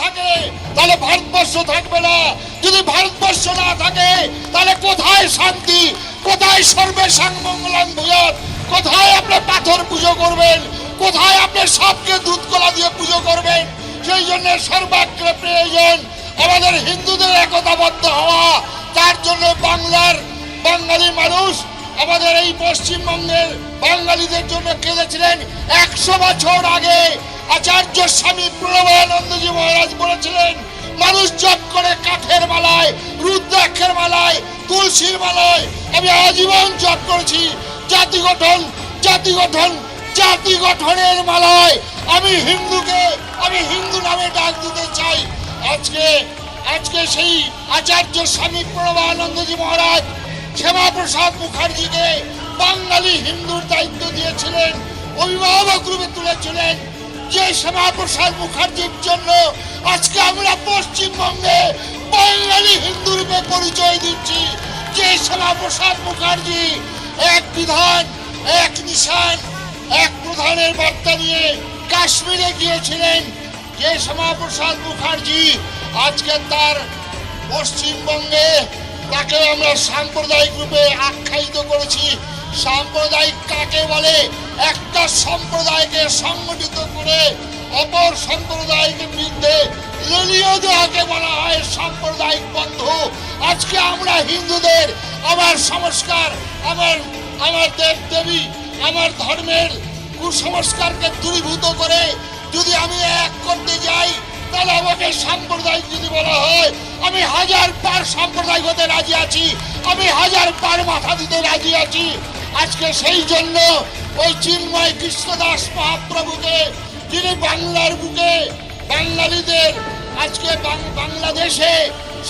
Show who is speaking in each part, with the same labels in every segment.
Speaker 1: থাকে, তাহলে ভারতবর্ষ থাকবে না। যদি ভারতবর্ষ না থাকে, তাহলে কোথায় শান্তি? কোথায় সর্বে সাংমঙ্গলান ভূয়াত? কোথায় আপনি পাথর পুজো করবেন? কোথায় আপনি সবকে দুধ কলা দিয়ে পুজো করবেন? সেই জন্য সর্বাগ্রে প্রয়োজন আমাদের হিন্দুদের একতাবদ্ধ হওয়া। তার জন্য বাংলার বাঙালি মানুষ আমাদের এই পশ্চিমবঙ্গের বাঙালিদের জন্য কেঁদেছিলেন একশো বছর আগে। আচার্য স্বামী প্রণবানন্দজি মহারাজ বলেছিলেন, মানুষ জপ করে কাঠের মালায়, রুদ্রাক্ষের মালায়, তুলসীর মালায়, আমি আজীবন জপ করেছি। জাতি গঠন জাতি গঠন, জাতি গঠনের মালায় আমি হিন্দুকে, আমি হিন্দু নামে ডাক দিতে চাই। আজকে আজকে সেই আচার্য স্বামী প্রণবানন্দজি মহারাজ শ্যামাপ্রসাদ মুখার্জিকে বাঙালি হিন্দুর দায়িত্ব দিয়েছিলেন, অভিভাবক রূপে তুলেছিলেন। যে শ্যামাপ্রসাদ মুখার্জির জন্য আজকে আমরা পশ্চিমবঙ্গে বাঙালি হিন্দু রূপে পরিচয় দিচ্ছি। যে শ্যামাপ্রসাদ মুখার্জি, এক বিধান, এক নিশান, এক প্রধানের বার্তা নিয়ে কাশ্মীরে গিয়েছিলেন। যে শ্যামাপ্রসাদ মুখার্জি আজকে তার পশ্চিমবঙ্গে তাকে আমরা সাম্প্রদায়িক রূপে আখ্যায়িত করেছি। সাম্প্রদায়িক কাকে বলে? একটা সম্প্রদায়কে সংগঠিত করে অপর সম্প্রদায়কে বিরুদ্ধে দেওয়াকে বলা হয় সাম্প্রদায়িক বন্ধু। আজকে আমরা হিন্দুদের, আমার সংস্কার, আমার আমার দেব দেবী আমার ধর্মের কুসংস্কারকে দূরীভূত করে যদি আমি এক করতে যাই, তাহলে আমাকে সাম্প্রদায়িক যদি বলা হয়, আমি হাজার পার সাম্প্রদায়িক হতে রাজি আছি, আমি হাজার পার মাথা দিতে রাজি আছি। আজকে সেই জন্য ওই চিন্ময় কৃষ্ণদাস মহাপ্রভুকে, যিনি বাংলার বুকে বাঙালিদের আজকে বাংলাদেশে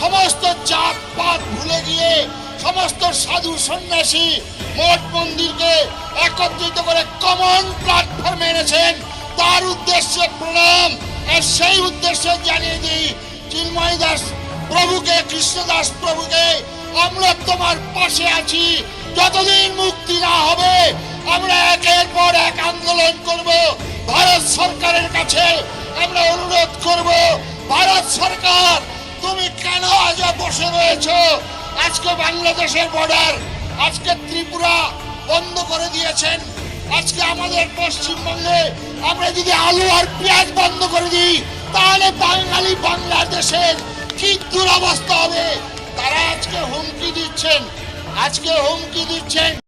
Speaker 1: সমস্ত জাত পাত ভুলে গিয়ে সমস্ত সাধু সন্ন্যাসী মঠ মন্দিরকে একত্রিত করে কমন প্ল্যাটফর্মে এনেছেন। তার উদ্দেশ্যে প্রণাম, আর সেই উদ্দেশ্যে জানিয়ে দিই, চিন্ময় দাস প্রভুকে, কৃষ্ণদাস প্রভুকে আমরা তোমার পাশে আছি। যতদিন মুক্তি না হবে, আমরা একের পর এক আন্দোলন করব। ভারত সরকারের কাছে আমরা অনুরোধ করব, ভারত সরকার, তুমি কেন আজ বসে রয়েছো? আজকে বাংলাদেশের বর্ডার আজকে ত্রিপুরা বন্ধ করে দিয়েছেন। আজকে আমাদের পশ্চিমবঙ্গে আমরা যদি আলু আর পেঁয়াজ বন্ধ করে দিই, তাহলে বাঙালি বাংলাদেশের কি দুরবস্থা হবে? তারা আজকে হুমকি দিচ্ছেন। আজকে হুমকি দিচ্ছেন।